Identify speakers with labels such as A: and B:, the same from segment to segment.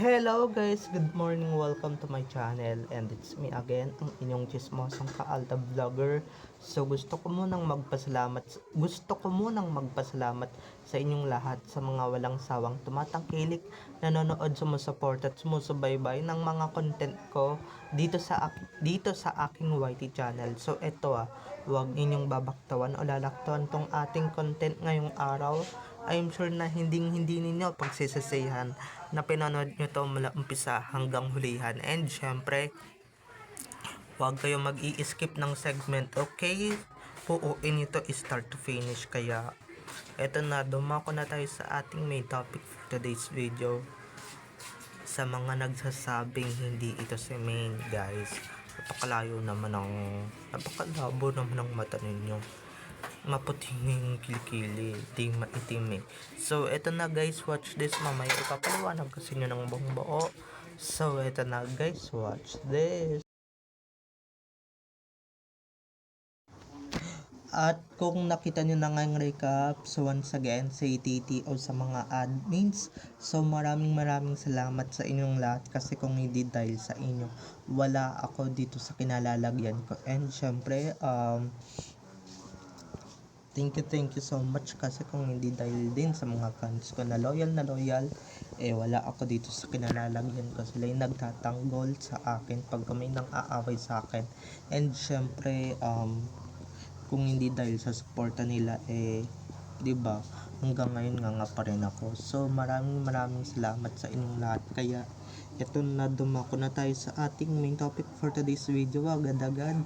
A: Hello guys, good morning, welcome to my channel and it's me again, ang inyong chismosang kaalta vlogger. So gusto ko munang magpasalamat, gusto ko munang magpasalamat sa inyong lahat sa mga walang sawang tumatangkilik, nanonood, sumusuport at sumusubaybay ng mga content ko dito sa dito sa aking YT channel. So eto ah, huwag ninyong babaktawan o lalaktawan tong ating content ngayong araw. I'm sure na hindi hindi ninyo pagsisasayahan na pinanood nyo to mula umpisa hanggang hulihan. And syempre, huwag kayo mag-i-skip ng segment, okay? Puuin nyo to start to finish. Kaya, eto na, dumako na tayo sa ating main topic for today's video. Sa mga nagsasabing hindi ito si main, guys. Napakalayo naman ng, napakalabo naman ng mata ninyo maputing yung kilikili, di maitim eh. So, eto na guys, watch this. Mamaya ipapaliwanag kasi nyo ng buong buo. So, eto na guys, watch this. At kung nakita nyo na ngayong recap, so once again, sa ATT o sa mga admins, so maraming maraming salamat sa inyong lahat kasi kung hindi dahil sa inyo, wala ako dito sa kinalalagyan ko. And syempre, um, Thank you, thank you so much kasi kung hindi dahil din sa mga fans ko na loyal na loyal, eh wala ako dito sa kinalalagyan ko. Sila yung nagtatanggol sa akin pag may nang aaway sa akin. And syempre, um, kung hindi dahil sa suporta nila, eh, di ba hanggang ngayon nga nga pa rin ako. So maraming maraming salamat sa inyong lahat. Kaya, eto na dumako na tayo sa ating main topic for today's video. Agad-agad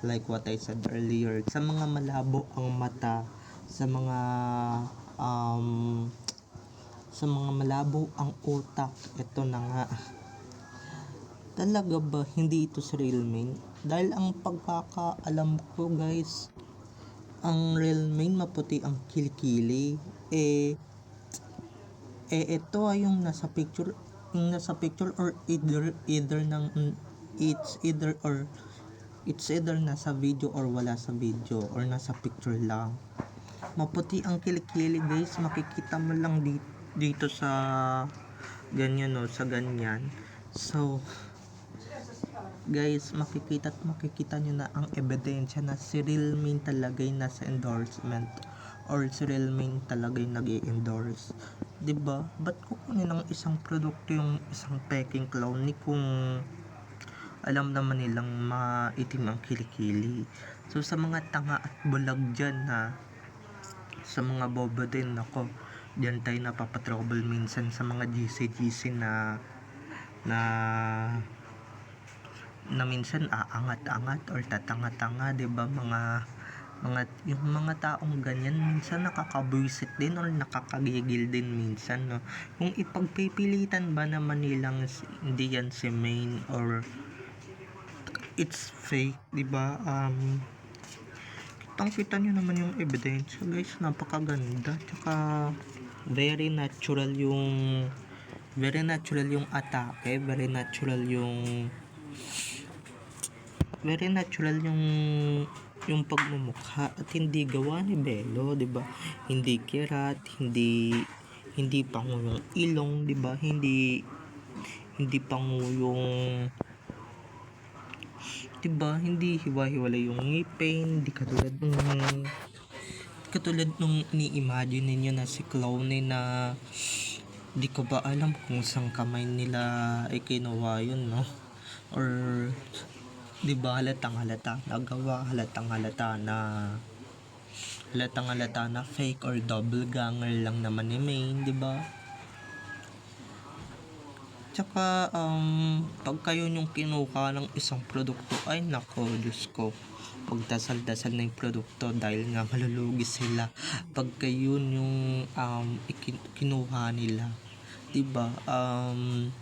A: like what I said earlier, sa mga malabo ang mata, sa mga um, sa mga malabo ang utak, ito na nga. Talaga ba hindi ito si real main? Dahil ang pagkakaalam ko guys, ang real main maputi ang kilikili. Eh, eh ito ay yung nasa picture, yung nasa picture or either either ng it's either or it's either nasa video or wala sa video or nasa picture lang. Maputi ang kilikili guys. Makikita mo lang dito, sa ganyan no? Sa ganyan. So guys makikita at makikita nyo na ang ebidensya na si Real Main talaga yung nasa endorsement or si Real Main talaga yung nag endorse 'di ba ba't kukunin ng isang produkto yung isang peking clown ni kung alam naman nilang maitim ang kilikili. So sa mga tanga at bulag dyan na sa mga bobo din ako, diyan tayo napapatrouble minsan sa mga GC-GC na na na minsan aangat-angat or tatanga-tanga, 'di ba? Mga mga yung mga taong ganyan minsan nakakabwisit din or nakakagigil din minsan no kung ipagpipilitan ba naman nilang hindi yan si main or it's fake, 'di ba? Um kitang kita nyo naman yung evidence guys napakaganda tsaka very natural yung very natural yung atake very natural yung very natural yung yung pagmumukha at hindi gawa ni Belo, 'di ba? Hindi kirat, hindi hindi pango ilong, 'di ba? Hindi hindi pango yung diba? Hindi hiwa-hiwalay yung ngipin di katulad nung katulad nung ni-imagine ninyo na si Clowny na di ko ba alam kung saan kamay nila ay kinuha yun no? Or di ba halatang halata nagawa halatang halata na halatang halata na fake or double ganger lang naman ni Main di ba Tsaka, um, pag kayo yung kinuha ng isang produkto, ay nako, Diyos ko, magdasal-dasal na yung produkto dahil nga malulugi sila pag kayo yung um, kinuha nila. 'di ba Um,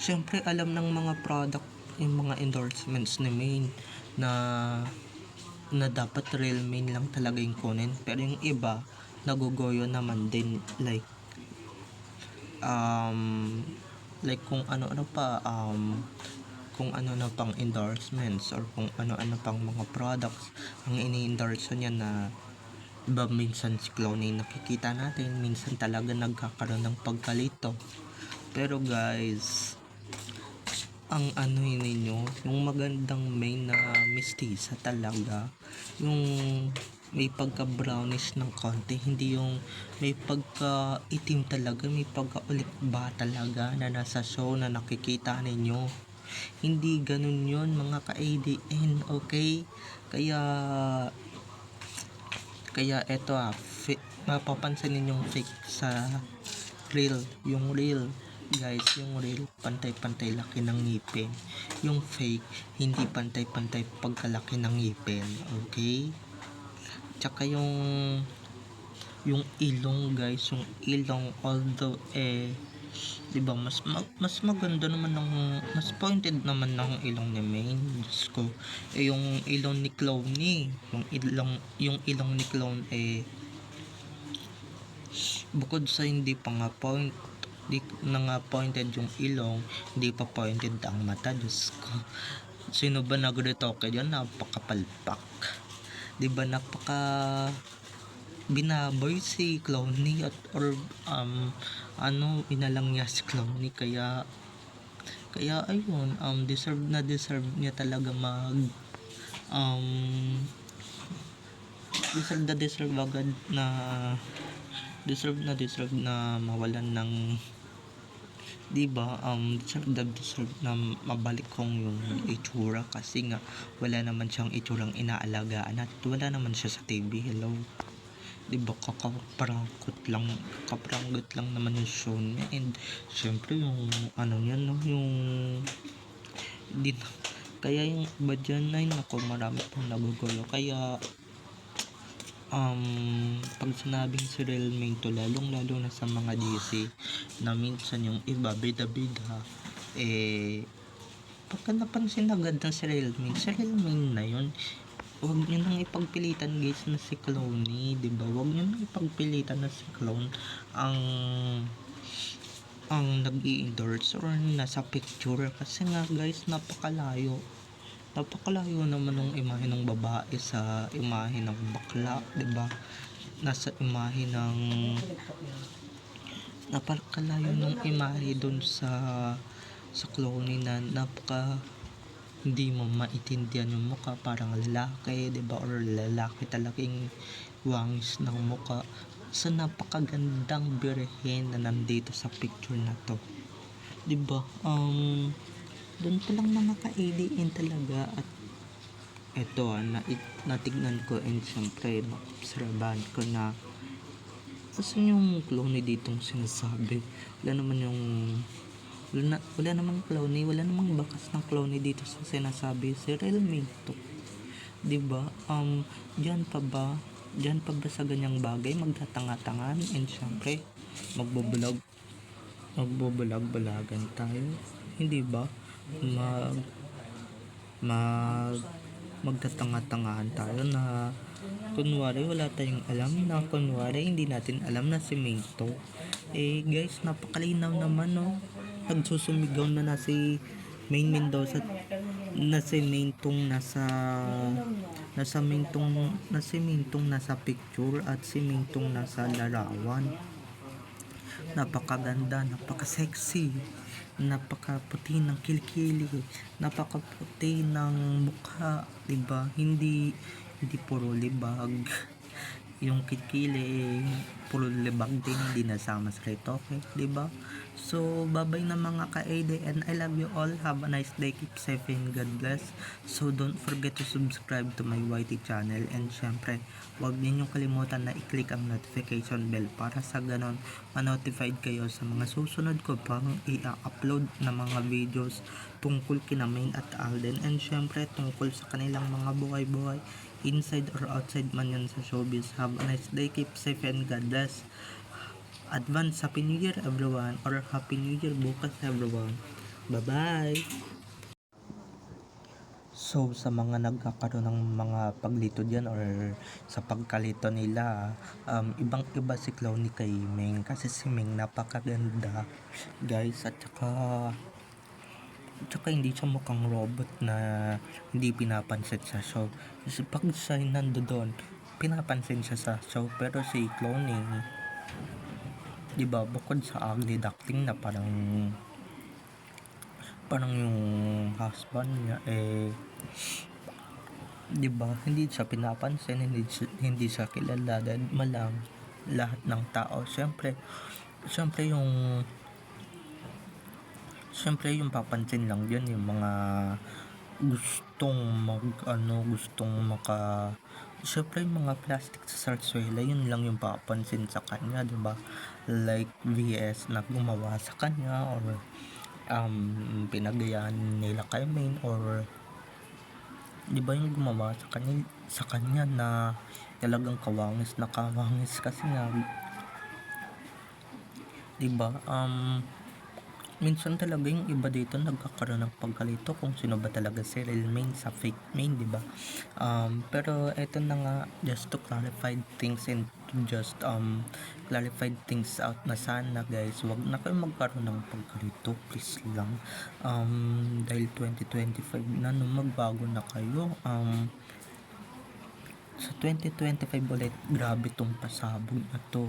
A: syempre, alam ng mga product, yung mga endorsements ni Main na na dapat real main lang talaga yung kunin. Pero yung iba, nagugoyo naman din like um like kung ano-ano pa um kung ano na pang endorsements or kung ano-ano pang mga products ang ini-endorse niya na ba minsan si Clooney nakikita natin minsan talaga nagkakaroon ng pagkalito. Pero guys, ang ano ninyo, yung magandang main na mistisa talaga, yung may pagka brownish ng konti, hindi yung may pagka itim talaga, may pagka ulit ba talaga na nasa show na nakikita ninyo. Hindi ganun yon mga ka-ADN, okay? Kaya, kaya eto ah, fi- mapapansin ninyong fake sa real, yung real guys, yung real pantay-pantay laki ng ngipin. Yung fake, hindi pantay-pantay pagkalaki ng ngipin, okay? Tsaka yung yung ilong guys, yung ilong although eh 'di ba mas ma- mas maganda naman ng mas pointed naman ng ilong ni Maine. Diyos ko. Eh yung ilong ni Clowny yung ilong yung ilong ni Clown eh bukod sa hindi pa nga point di na nga pointed yung ilong hindi pa pointed ang mata. Diyos ko. Sino ba nagretoke dyan napakapalpak di ba napaka binaboy si Clowny at or um ano inalang niya si Clowny kaya kaya ayun um deserve na deserve niya talaga mag um deserve na deserve agad na deserve na deserve na mawalan ng di ba? Um deserve na deserve na mabalik kong yung itsura kasi nga wala naman siyang itsurang inaalagaan at wala naman siya sa TV hello? Di ba? Kakaprangkot lang kakapranggot lang naman yung show niya. And syempre yung ano niya no? Yung di kaya yung iba dyan ay nako marami pang nagugulo. Kaya um pag sinabing si Real Main to lalong lalo na sa mga DC na minsan yung iba bida bida eh pagka napansin agad ng si Real Main si Real Main na yun. Huwag nyo nang ipagpilitan guys na si Clowny, di ba? Huwag nyo nang ipagpilitan na si Clown ang ang nag endorse or nasa picture. Kasi nga guys napakalayo napakalayo naman ng imahe ng babae sa imahe ng bakla, di ba? Nasa imahe ng napakalayo ng imahe doon sa sa cloning na napaka hindi mo maintindihan yung mukha parang lalaki, 'di ba? Or lalaki talagang wangis ng mukha sa napakagandang birhen na nandito sa picture na to. 'Di ba? Um pa lang mga ka-ADN talaga at eto na, natignan ko and syempre obserbahan ko na Asan yung clone ditong sinasabi? Wala naman yung wala, na, wala namang clone, wala namang bakas ng clone dito sa sinasabi si Real to. 'Di ba? Um diyan pa ba? Diyan pa ba sa ganyang bagay magtatanga-tangan and syempre magbo-vlog magbo-vlog-vlogan tayo. Hindi ba? Mag mag magtatanga-tangahan tayo na kunwari wala tayong alam na kunwari hindi natin alam na si Minto eh guys napakalinaw naman no? Nagsusumigaw na na si Main Mendoza na si Mintong nasa nasa Mintong na si Mintong nasa picture at si Mintong nasa larawan napakaganda napaka-sexy napakaputi ng kilikili napakaputi ng mukha diba hindi hindi puro libag yung kilikili eh, puro libag din hindi nasama sa retoke diba so babay na mga ka-ADN I love you all. Have a nice day. Keep safe and God bless. So don't forget to subscribe to my YT channel. And syempre huwag ninyong kalimutan na i-click ang notification bell para sa ganon ma-notified kayo sa mga susunod ko pang i-upload na mga videos tungkol kina Main at Alden. And syempre tungkol sa kanilang mga buhay-buhay inside or outside man yan sa showbiz. Have a nice day keep safe and God bless. Advance happy new year everyone. Or happy new year bukas everyone. Bye bye So sa mga nagkakaroon ng mga paglito diyan or sa pagkalito nila, um, ibang iba si Clowny kay Ming. Kasi si Ming napakaganda guys. At saka tsaka hindi siya mukhang robot na hindi pinapansin sa show. Kasi pag siya nando doon, pinapansin siya sa show. Pero si Clowny di ba bukod sa ugly duckling na parang parang yung husband niya eh di ba hindi siya pinapansin hindi siya, hindi siya kilala. Dahil malam lahat ng tao. Syempre syempre yung syempre yung papansin lang yun yung mga gustong mag ano gustong maka syempre yung mga plastic sa sarsuela yun lang yung papansin sa kanya di ba? Like VS na gumawa sa kanya or um pinagayaan nila kay Main or di ba yung gumawa sa kanya sa kanya na talagang kawangis na kawangis kasi nga di ba? Um minsan talaga yung iba dito nagkakaroon ng pagkalito kung sino ba talaga si real main sa fake main di ba? Um pero eto na nga just to clarify things and just um clarify things out na sana guys wag na kayo magkaroon ng pagkalito please lang. Um dahil 2025 na no magbago na kayo. Um sa 2025 ulit grabe tong pasabog na to.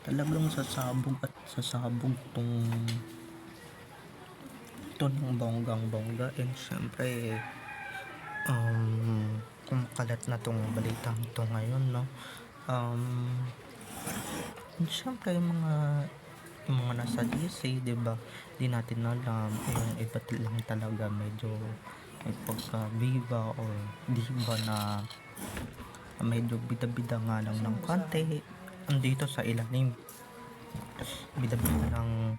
A: Talagang sasabog at sasabog tong ito ng bonggang bongga and syempre um kumakalat na tong balitang ito ngayon no? Um and syempre yung mga yung mga nasa GC di ba? Di natin alam. Yung iba't lang talaga medyo may pagka viva or diva na medyo bida-bida nga lang ng konti. Andito sa ilalim. Bida-bida ng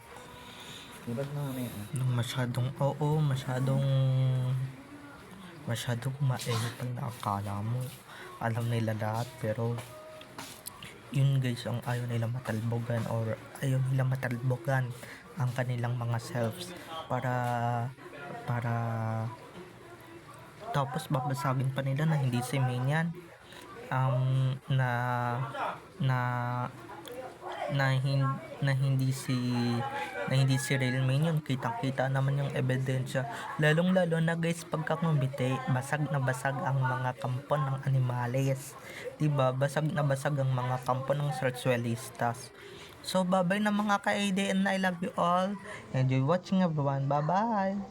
B: Diba na ano yan?
A: nung masyadong oo masyadong masyadong mainit ang nakakala mo alam nila lahat pero yun guys ang ayaw nila matalbogan or ayaw nila matalbogan ang kanilang mga selves para para tapos babasagin pa nila na hindi si Main yan um, na na na, hin, na hindi si na hindi si real main yun. Kitang kita naman yung ebidensya. Lalong lalo na guys pagka kumite basag na basag ang mga kampo ng animales. Diba? Basag na basag ang mga kampo ng sarsuelistas so bye bye na mga ka-ADN I love you all. Enjoy watching everyone. Bye bye